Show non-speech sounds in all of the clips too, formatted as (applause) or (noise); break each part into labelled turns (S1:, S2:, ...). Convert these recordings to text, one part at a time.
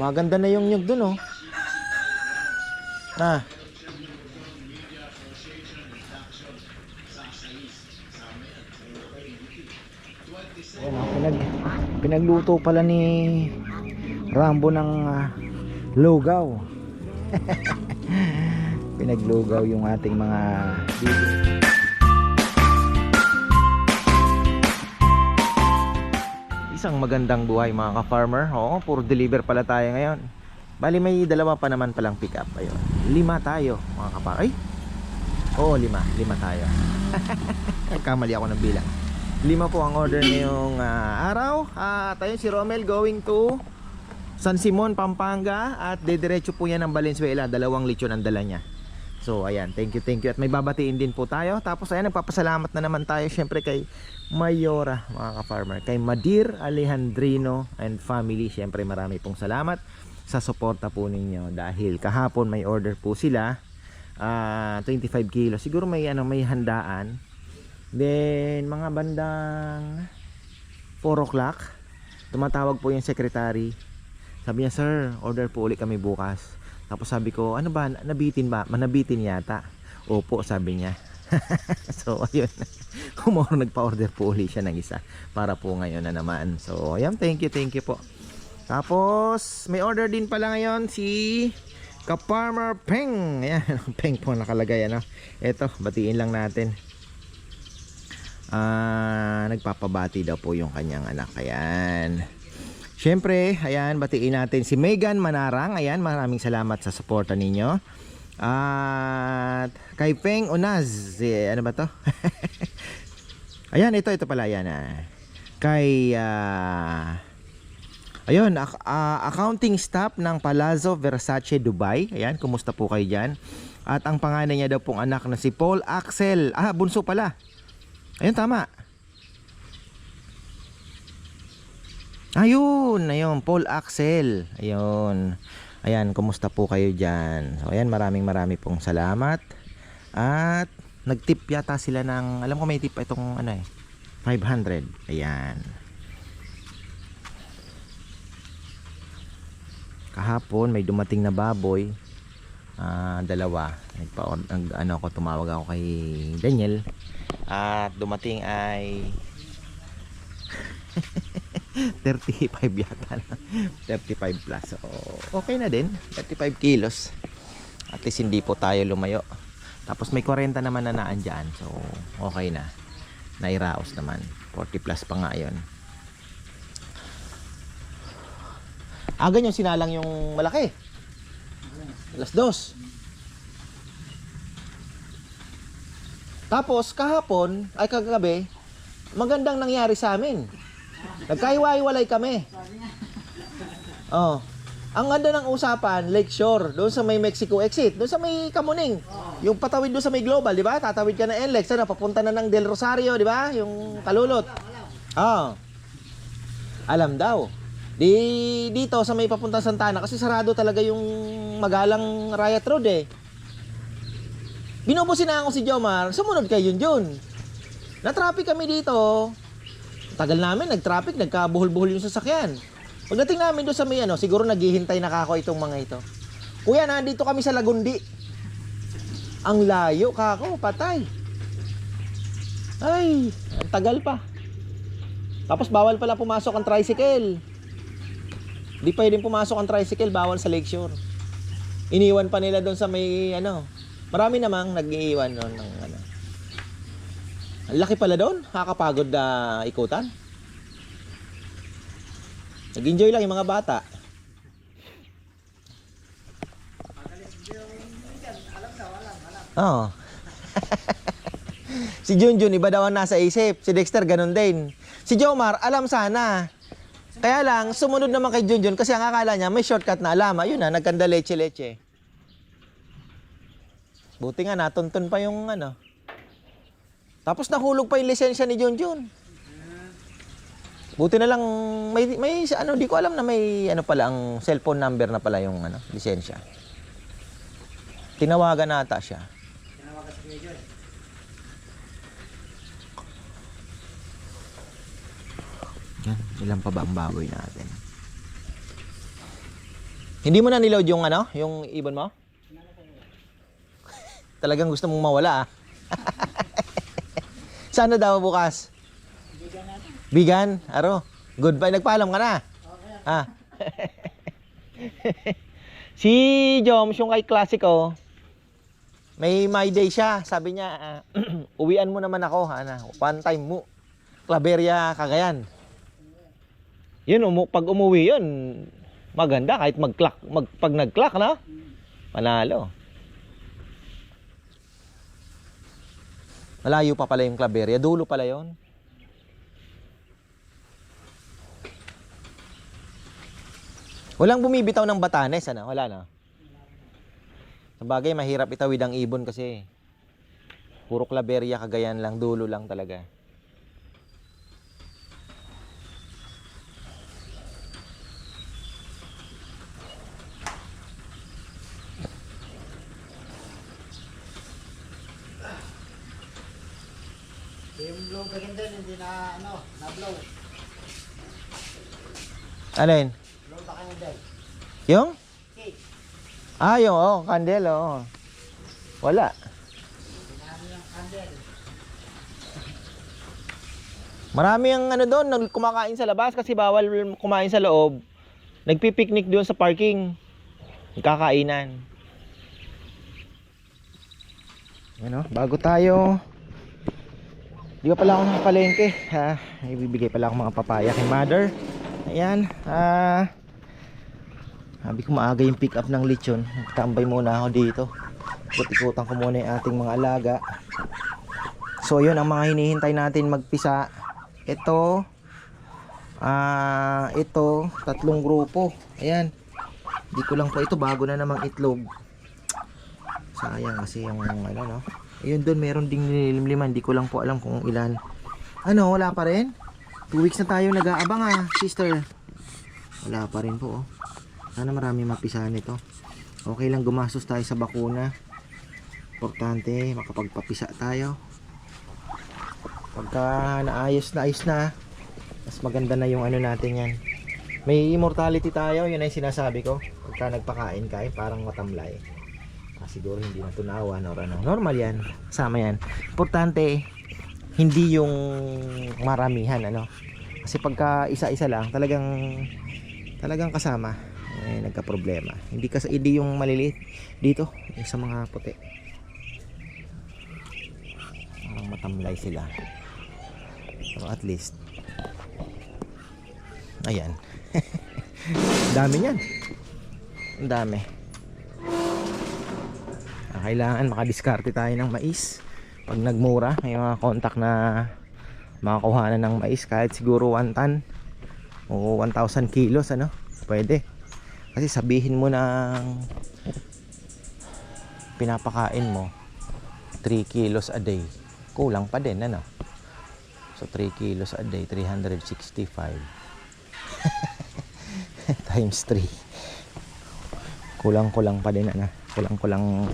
S1: Maganda na yung nyug dun, oh. Ah. Ayan, oh, pinag, pinagluto pala ni Rambo ng ah, lugaw. (laughs) Pinaglugaw yung ating mga bibi. Isang magandang buhay mga ka-farmer. Oo, puro deliver pala tayo ngayon. Bali may dalawa pa naman palang pick up. Ayun. Lima tayo mga ka-farmer. Ay! Oo, lima. Lima tayo. (laughs) Kamali ako ng bilang. Lima po ang order ngayong ah, araw. At ayun si Romel going to San Simon, Pampanga at dediretso po yan ng Valenzuela. Dalawang lechon ang dala niya. So ayan, thank you, thank you. At may babatiin din po tayo. Tapos ayan, nagpapasalamat na naman tayo syempre kay Mayora mga ka-farmer. Kay Madir Alejandrino and family. Syempre marami pong salamat sa suporta po ninyo. Dahil kahapon may order po sila. ah 25 kilos. Siguro may, ano, may handaan. Then mga bandang 4 o'clock. Tumatawag po yung secretary. Sabi niya, sir, order po ulit kami bukas. Tapos sabi ko, ano ba, nabitin ba? Manabitin yata. Opo, sabi niya. (laughs) so, ayun. Kumoro nagpa-order po ulit siya ng isa. Para po ngayon na naman. So, ayan, thank you, thank you po. Tapos, may order din pala ngayon si Kaparmer Peng. Ayan, (laughs) Peng po nakalagay, ano. Ito, batiin lang natin. Ah, nagpapabati daw po yung kanyang anak. Ayan. Siyempre, ayan, batiin natin si Megan Manarang. Ayan, maraming salamat sa suporta ninyo. At kay Peng Unaz, eh, ano ba to? (laughs) ayan, ito, ito pala, ayan. Ah. Kay, ah, ayun, ak- ah, accounting staff ng Palazzo Versace Dubai. Ayan, kumusta po kayo dyan? At ang pangalan niya daw pong anak na si Paul Axel. Ah, bunso pala. Ayun, tama. Ayun, ayun, Paul Axel. Ayun. Ayan, kumusta po kayo dyan? So, ayan, maraming marami pong salamat. At, nagtip yata sila ng, alam ko may tip itong, ano eh, 500. Ayan. Kahapon, may dumating na baboy. Ah, dalawa. Nagpa, nag, ano ako, tumawag ako kay Daniel. At dumating ay (laughs) (laughs) 35 yata na. 35 plus. So, okay na din. 35 kilos. At least hindi po tayo lumayo. Tapos may 40 naman na naan. So, okay na. Nairaos naman. 40 plus pa nga yun. Ah, ganyan sinalang yung malaki. Alas dos. Tapos kahapon, ay kagabi, magandang nangyari sa amin. Nagkaiwa-iwalay kami. Oh. Ang ganda ng usapan, Lakeshore, doon sa may Mexico exit, doon sa may Kamuning. Yung patawid doon sa may Global, di ba? Tatawid ka na NLEX, ano, papunta na ng Del Rosario, di ba? Yung kalulot. Oh. Alam daw. Di dito sa may papunta Santana kasi sarado talaga yung Magalang Riot Road eh. Binubusin na ako si Jomar, sumunod kay Junjun. Na-traffic kami dito. Tagal namin, nag-traffic, nagkabuhol-buhol yung sasakyan. Pagdating namin doon sa may ano, siguro naghihintay na kako itong mga ito. Kuya, nandito kami sa Lagundi. Ang layo, kako, patay. Ay, ang tagal pa. Tapos bawal pala pumasok ang tricycle. Di pwedeng pumasok ang tricycle, bawal sa Lakeshore. Iniwan pa nila doon sa may ano. Marami namang nag-iiwan doon ng ano. Laki pala doon, nakakapagod na ikutan. Nag-enjoy lang yung mga bata. Oo. (laughs) si Junjun, iba daw ang nasa isip. Si Dexter, ganun din. Si Jomar, alam sana. Kaya lang, sumunod naman kay Junjun kasi ang akala niya may shortcut na alam. Ayun na, nagkanda leche-leche. Buti nga, natuntun pa yung ano. Tapos nahulog pa yung lisensya ni Junjun. Buti na lang, may, may ano, di ko alam na may ano pala, ang cellphone number na pala yung ano, lisensya. Tinawagan nata siya. Yan, ilan pa ba ang baboy natin? Hindi mo na niload yung ano, yung ibon mo? (laughs) Talagang gusto mong mawala ah. (laughs) Sana daw bukas? Bigan, aro. Goodbye, nagpaalam ka na. Ah. (laughs) si Joms, yung kay Classico, may my day siya. Sabi niya, ah, (clears throat) uwian mo naman ako. Ana, one time mo. Claveria, Cagayan. Yun, umu pag umuwi yun, maganda kahit mag-clock, mag, pag nag-clock na, panalo. Malayo pa pala yung Claveria, dulo pala yon. Walang bumibitaw ng Batanes, ano? Wala na. Sa bagay, mahirap itawid ang ibon kasi puro Claveria, Cagayan lang, dulo lang talaga.
S2: Yung blow rin din, hindi na, ano, na-blow.
S1: Alin?
S2: Blow pa din.
S1: Yung?
S2: Okay.
S1: Ah, yung, oh, candle, oh. Wala.
S2: Pinami yung candle.
S1: Marami ang ano doon, kumakain sa labas kasi bawal kumain sa loob. Nagpipiknik doon sa parking. Kakainan. Ano, bago tayo. Di pa pala ako nakapalengke. Ha, ibibigay pala ako mga papaya kay mother. Ayan. Ah, sabi ko maaga yung pick up ng lechon. Tambay muna ako dito. Ikot-ikutan ko muna yung ating mga alaga. So yun ang mga hinihintay natin magpisa. Ito ah ito tatlong grupo. Ayan. Di ko lang po ito bago na namang itlog. Sayang kasi yung ano no. Ayun doon meron ding nililimliman. Di ko lang po alam kung ilan. Ano, wala pa rin? Two weeks na tayo nag-aabang ah, sister. Wala pa rin po oh. Sana marami mapisahan ito. Okay lang gumastos tayo sa bakuna. Importante, makapagpapisa tayo. Pagka naayos na ayos na, mas maganda na yung ano natin yan. May immortality tayo, yun ay sinasabi ko. Pagka nagpakain ka, eh, parang matamlay. Siguro hindi natunawan or ano. Normal yan, kasama yan. Importante, hindi yung maramihan, ano. Kasi pagka isa-isa lang, talagang talagang kasama eh, nagka-problema. Hindi kasi hindi yung maliliit dito, yung sa mga puti. Parang matamlay sila. So at least Ayan. (laughs) dami niyan. Ang dami. Kailangan makadiskarte tayo ng mais. Pag nagmura, may mga contact na makakuha na ng mais kahit siguro 1 ton o 1,000 kilos ano. Pwede. Kasi sabihin mo ng pinapakain mo 3 kilos a day. Kulang pa din ano. So 3 kilos a day, 365 (laughs) times 3 kulang-kulang pa din ano. Kulang-kulang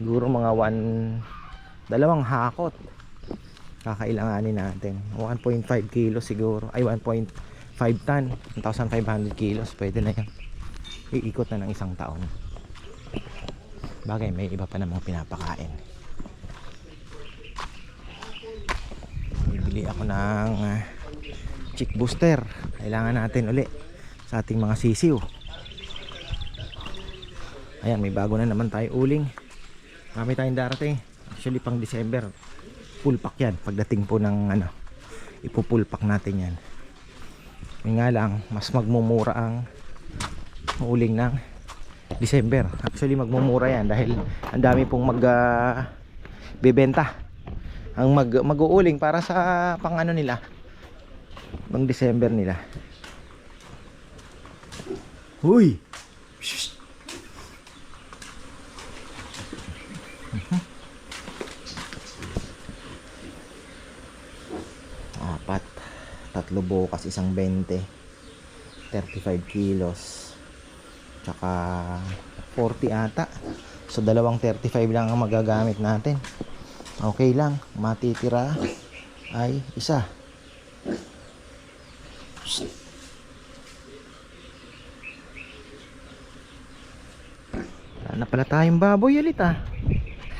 S1: siguro mga 1 dalawang hakot. Kakailanganin natin. 1.5 kilos siguro. Ay 1.5 ton. 1,500 kilos. Pwede na yan iikot na ng isang taon. Bagay may iba pa namang pinapakain. Bibili ako ng ah, chick booster. Kailangan natin uli sa ating mga sisiw ayan may bago na naman tayo uling. Marami tayong darating. Actually pang December full pack yan. Pagdating po ng ano ipupull pack natin yan. Yun nga lang mas magmumura ang uling ng December. Actually magmumura yan dahil ang dami pong mag bebenta. Ang mag mag-uuling para sa pang ano nila pang December nila. Huy! Shhh! Apat. Tatlo bukas, isang 20. 35 kilos. Tsaka 40 ata. So dalawang 35 lang ang magagamit natin. Okay lang. Matitira ay isa. Wala na pala tayong baboy ulit ah.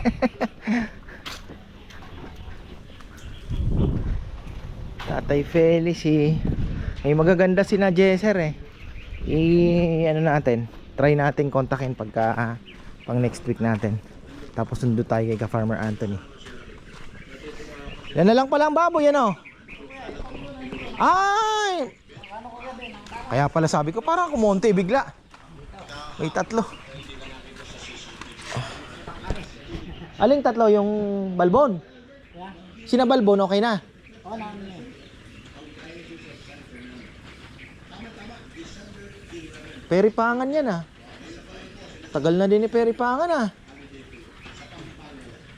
S1: (laughs) Tatay Felici. May magaganda si na Jesser eh. I ano natin, try natin kontakin pagka ah, pang next week natin. Tapos sundo tayo kay ka Farmer Anthony. Yan na lang pala ang baboy ano. Ay! Kaya pala sabi ko parang kumonte bigla. May tatlo. Aling tatlo yung balbon? Sina balbon okay na?
S2: Oo, namin eh.
S1: Peripangan yan ah. Tagal na din ni Peripangan ah.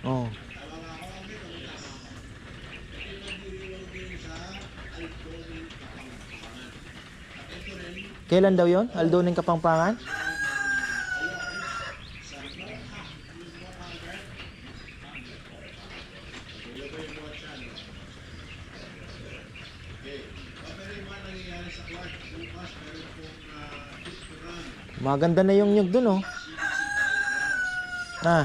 S1: Oh. Kailan daw yon? Aldo ng Kapampangan? Maganda na yung nyug dun oh. Ah.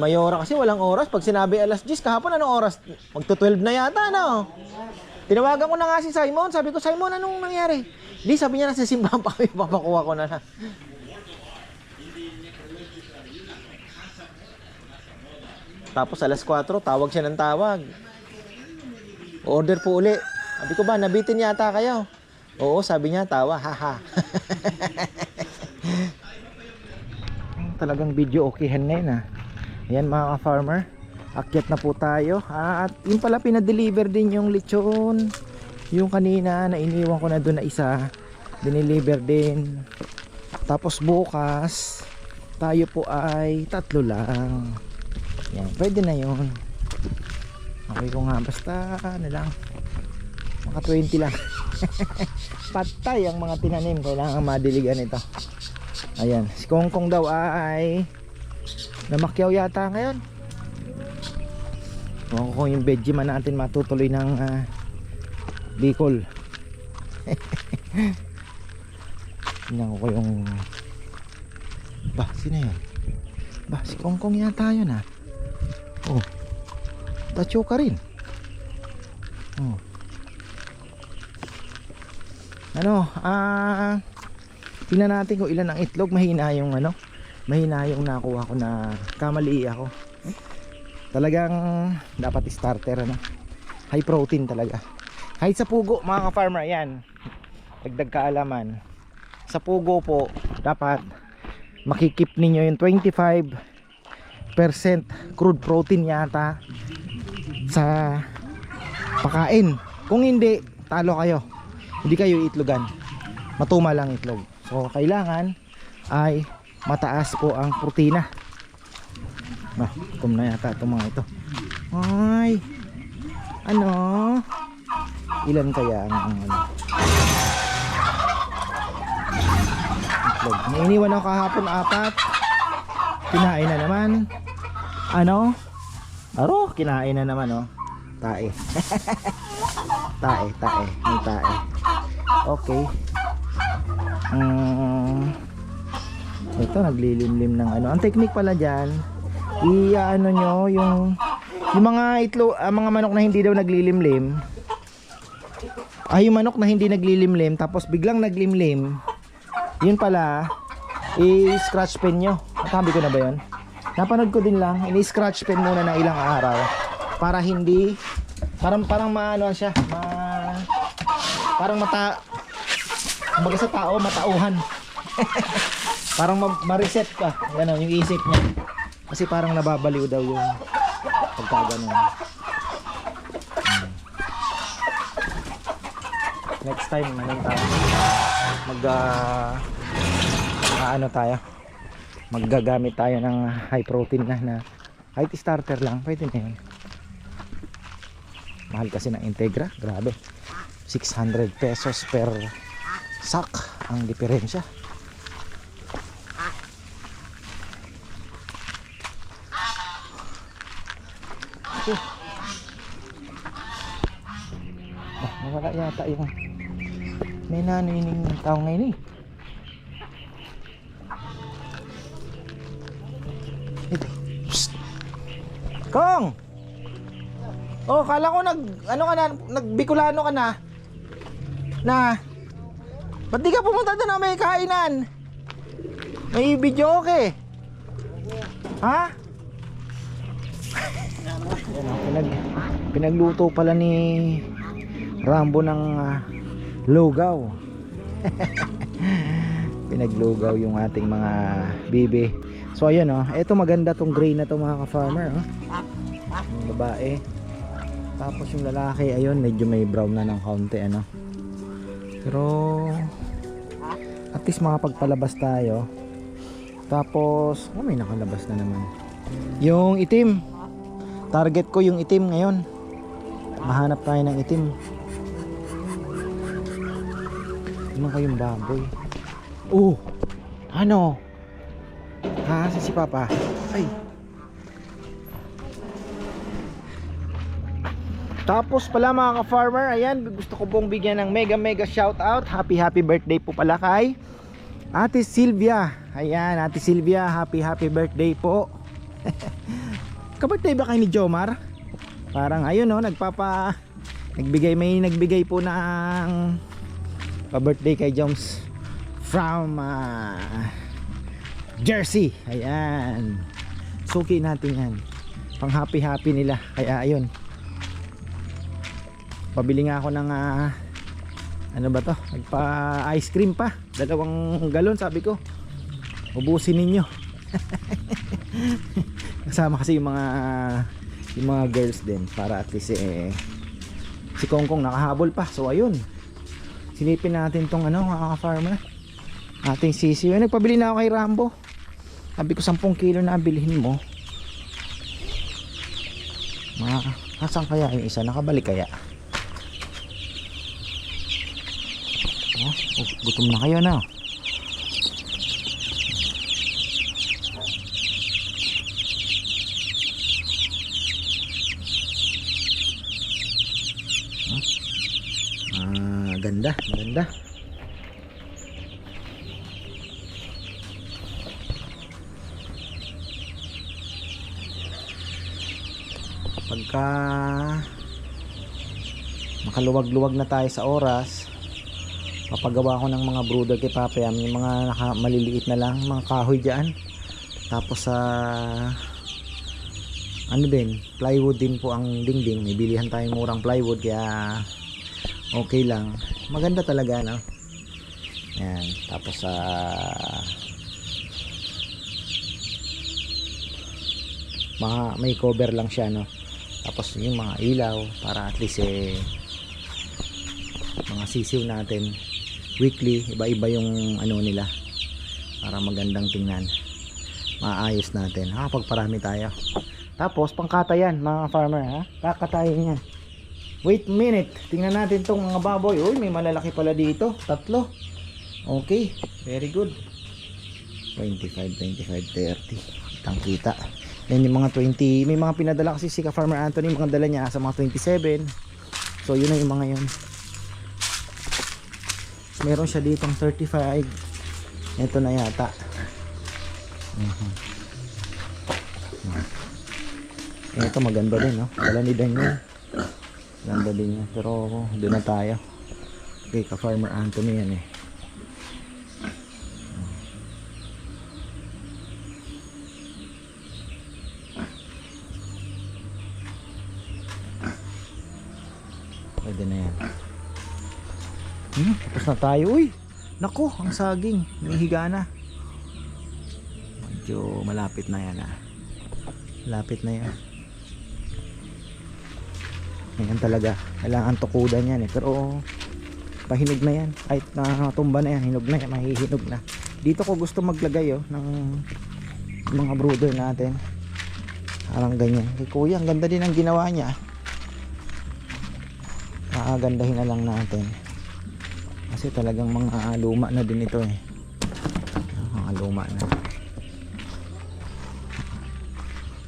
S1: Mayora kasi walang oras. Pag sinabi alas 10, kahapon anong oras? Magto 12 na yata, no? Tinawagan ko na nga si Simon. Sabi ko, Simon, anong nangyari? Di, sabi niya nasa simbahan pa kami. (laughs) Papakuha ko na na. Tapos alas 4, tawag siya ng tawag. Order po uli. Sabi ko ba, nabitin yata kayo? Oo, sabi niya, tawa, haha. (laughs) Talagang video okayhan ngayon ah. Ayan mga ka-farmer, akyat na po tayo. At yun pala pinadeliver din yung lechon. Yung kanina na iniwan ko na doon na isa, dineliver din. Tapos bukas, tayo po ay tatlo lang. Yan, pwede na yun. Okay ko nga, basta ano lang, mga 20 lang. (laughs) Patay ang mga tinanim, kailangan madiligan ito. Ayan, si Kongkong daw ay namakyaw yata ngayon. Ewan ko yung Benjamin natin matutuloy ng ah, Bicol. (laughs) Tingnan ko yung... Ba, sino yun? Ba, si Kongkong yata yun ah. Oh. Tacho ka rin. Oh. Ano, ah tingnan natin kung ilan ang itlog. Mahina yung ano, mahina yung nakuha ko na kamali ako. Talagang dapat starter ano. High protein talaga. Kahit sa pugo mga ka-farmer yan. Dagdag kaalaman. Sa pugo po dapat makikip ninyo yung 25 crude protein yata sa pakain. Kung hindi, talo kayo. Hindi kayo itlogan. Matuma lang itlog. So, kailangan ay mataas po ang protina. Ah, tum na yata itong mga ito. Ay, ano? Ilan kaya ang, ang ano? Itlog. May iniwan ako kahapon apat. Kinain na naman. Ano? Aro, kinain na naman oh. Tae. (laughs) tae, tae, may tae. Okay. Mm, ito naglilimlim ng ano. Ang technique pala diyan, i-ano nyo yung yung mga itlo, ah, mga manok na hindi daw naglilimlim. Ay yung manok na hindi naglilimlim tapos biglang naglimlim. Yun pala i-scratch pen nyo. Natabi ko na ba 'yon? Napanood ko din lang, ini-scratch pen muna ng ilang araw para hindi parang parang maano siya, ma parang mata kumbaga sa tao matauhan. (laughs) parang ma- ma-reset ka, ganun yung isip niya. Kasi parang nababaliw daw yung pagka ganun. Hmm. Next time, ano tayo? Mag ah, ano tayo? Maggagamit tayo ng high protein na na kahit starter lang, pwede na yun. Mahal kasi ng Integra, grabe. 600 pesos per sack ang diferensya. ko. Ah, nawala yata yung may nanining ng tao ngayon eh. Kong! Oh, kala ko nag ano ka na, nagbikulano ka na. Na. Ba't di ka pumunta doon na may kainan? May video okay. Ha? Pinag, pinagluto pala ni Rambo ng ah, lugaw. (laughs) Pinaglugaw yung ating mga bibi. So ayun oh, eto maganda tong gray na to mga ka-farmer oh. Babae. Tapos yung lalaki ayun medyo may brown na ng kaunti ano. Pero at least makapagpalabas tayo. Tapos oh, may nakalabas na naman. Yung itim. Target ko yung itim ngayon. Mahanap tayo ng itim. Ano kayong baboy? Oh! Ano? Ha? Sa si Papa? Ay! Tapos pala mga ka-farmer, ayan, gusto ko pong bigyan ng mega mega shout out. Happy happy birthday po pala kay Ate Silvia. Ayan, Ate Silvia, happy happy birthday po. (laughs) Ka-birthday ba kayo ni Jomar? Parang ayun no, nagpapa nagbigay may nagbigay po ng pa-birthday kay Joms from ah, Jersey. Ayan. Suki natin yan. Pang happy happy nila. Kaya ayun. Pabili nga ako ng ah, ano ba to? Nagpa ice cream pa. Dalawang galon sabi ko. Ubusin ninyo. (laughs) Kasama kasi yung mga yung mga girls din para at least eh si Kongkong nakahabol pa. So ayun. Silipin natin tong ano mga ka-farmer. Ating sisiyo. Ay, nagpabili na ako kay Rambo. Sabi ko 10 kilo na bilhin mo. Mga asan kaya yung isa? Nakabalik kaya? Oh, oh, gutom na kayo na. Ah, ganda, maganda. Pagka makaluwag-luwag na tayo sa oras, papagawa ko ng mga brooder kay Papayam, yung mga naka, maliliit na lang, mga kahoy dyan. Tapos sa ano din, plywood din po ang dingding. May bilihan tayong murang plywood kaya okay lang. Maganda talaga no. Yan, tapos sa mga may cover lang siya no. Tapos yung mga ilaw para at least eh mga sisiw natin weekly iba-iba yung ano nila para magandang tingnan. Maayos natin. Nakapagparami tayo. Tapos pangkata yan mga farmer ha? Kakatayin yan wait minute. Tingnan natin tong mga baboy. Uy may malalaki pala dito. Tatlo. Okay. Very good. 25, 25, 30 kitang kita. Yan yung mga 20 may mga pinadala kasi si farmer Anthony mga dala niya sa mga 27 so yun na yung mga yun meron siya ditong 35 ito na yata. Mhm. ito maganda din no? Wala ni Daniel. Ganda din yan. Pero doon na tayo. Okay ka farmer Anthony yan eh pwede na yan Hmm, tapos na tayo. Uy, nako, ang saging. May higa na. Medyo malapit na yan ah. Malapit na yan. Ganyan talaga. Kailangan tukudan yan eh. Pero pahinog na yan. Kahit natumba na yan, hinog na yan. Mahihinog na. Dito ko gusto maglagay oh, ng mga brooder natin. Parang ganyan. Kay kuya, ang ganda din ang ginawa niya. Makagandahin na lang natin kasi talagang mga luma na din ito eh mga luma na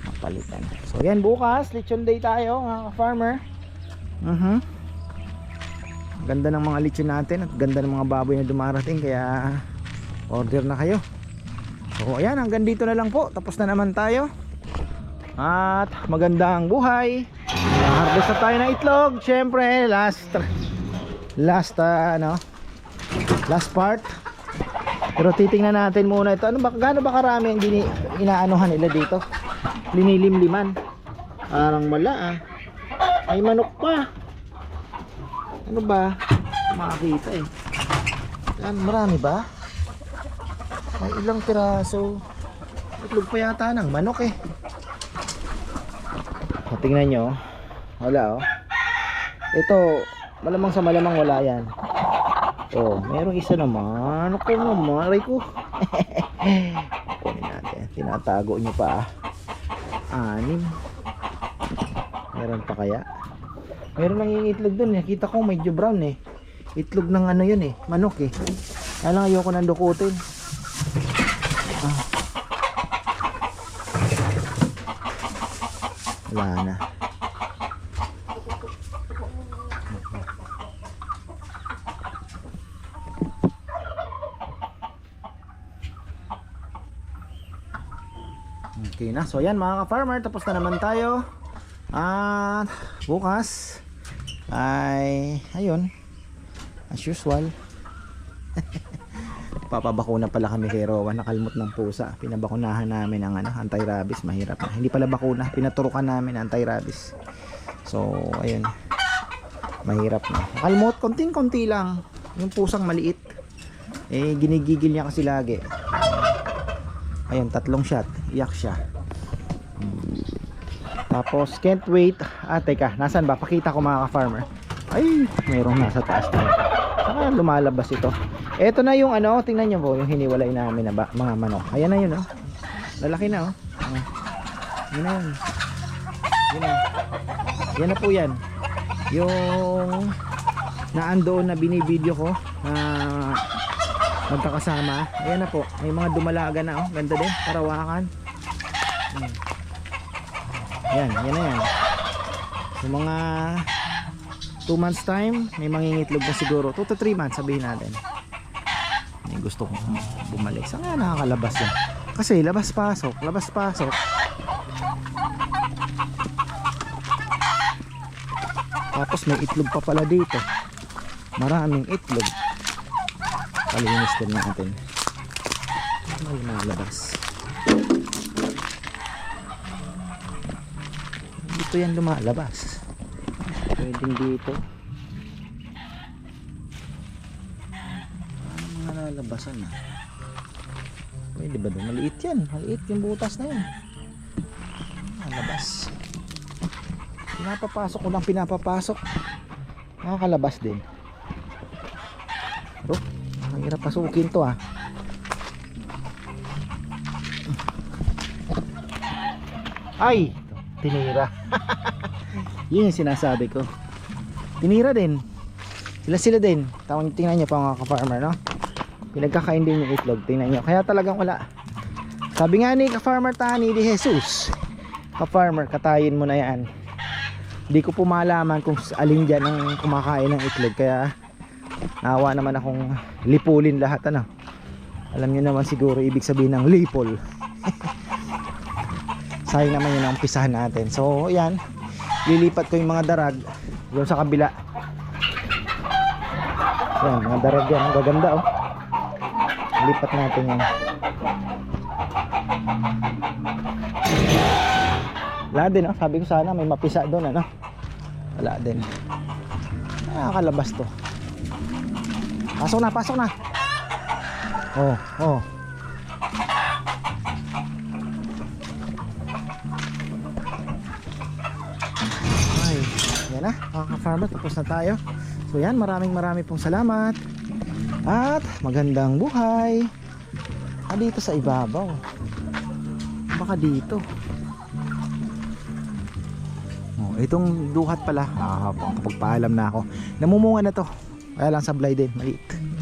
S1: mga palitan. So yan bukas, lechon day tayo mga farmer. Mhm. Ganda ng mga lechon natin at ganda ng mga baboy na dumarating kaya order na kayo. So ayan, hanggang dito na lang po. Tapos na naman tayo. At magandang buhay. Harvest na tayo ng itlog. Syempre, last last ah, ano last part. Pero titingnan natin muna ito. Ano ba gaano ba karami ang gini, inaanuhan nila dito? Linilimliman. Parang wala ah. May manok pa. Ano ba? Makakita eh. Yan, marami ba? May ilang piraso. Itlog pa yata ng manok eh. O, tingnan nyo. Wala oh. Ito, malamang sa malamang wala yan. Oh, merong isa naman. Ano ko naman? Aray ko. (laughs) Kunin natin. Tinatago nyo pa ah. Anim. Meron pa kaya? Meron lang yung itlog dun. Nakita ko medyo brown eh. Itlog ng ano yun eh. Manok eh. Lang ayoko nang dukutin. Ah. Wala na. Okay So yan mga ka-farmer, tapos na naman tayo. At bukas ay ayun. As usual. (laughs) Papabakuna pala kami kay Rowan, nakalmot ng pusa. Pinabakunahan namin ang ano, anti-rabies, mahirap na. Hindi pala bakuna, pinaturukan namin anti-rabies. So, ayun. Mahirap na. Nakalmot, konting-konti lang. Yung pusang maliit. Eh, ginigigil niya kasi lagi. Ayun, tatlong shot. Iyak siya. Tapos, can't wait. Ah, teka, nasan ba? Pakita ko mga ka-farmer. Ay, mayroong nasa taas na. Saka lumalabas ito. Ito na yung ano, tingnan nyo po, yung hiniwalay namin na ba, mga manok. Ayan na yun, oh. Lalaki na, oh. Ah. Yun na yun. Yun na. Yan na po yan. Yung naandoon na binibideo ko na magkakasama. Ayan na po. May mga dumalaga na, oh. Ganda din. Parawakan. Hmm. Yan, yan na yan. Yung mga 2 months time, may mangingitlog na siguro. 2 to 3 months, sabihin natin. May gusto kong bumalik. Saan nga nakakalabas yan? Kasi labas-pasok, labas-pasok. Tapos may itlog pa pala dito. Maraming itlog. Palinis din natin. May nalabas. Dito yan lumalabas. Pwedeng dito. Ano mga nalabasan na? Pwede ba doon? Maliit yan. Maliit yung butas na yan. Nalabas. Pinapapasok ko lang pinapapasok. Nakakalabas din. Pero, ang hirap pasukin to ah. Ay! Tinira. Yun yung sinasabi ko. Tinira din. Sila sila din. Tawang tingnan nyo pa mga ka-farmer, no? Pinagkakain din yung itlog. Tingnan nyo. Kaya talagang wala. Sabi nga ni ka-farmer Tani di Jesus. Ka-farmer, katayin mo na yan. Hindi ko po malaman kung alin dyan ang kumakain ng itlog. Kaya nawa naman akong lipulin lahat. Ano? Alam nyo naman siguro ibig sabihin ng lipol. (laughs) Sayang naman yun ang umpisahan natin. So, yan. Lilipat ko yung mga darag doon sa kabila. Yan mga darag yan. Ang gaganda oh. Lipat natin yan. Wala din oh. Sabi ko sana may mapisa doon ano? Wala din. Nakakalabas to. Pasok na pasok na. Oh oh na, mga ka-farmer, tapos na tayo. So yan, maraming marami pong salamat. At magandang buhay. Ah, dito sa ibabaw. Baka dito. Oh, itong duhat pala, ah, kapag paalam na ako. Namumunga na to. Kaya lang sablay din, maliit.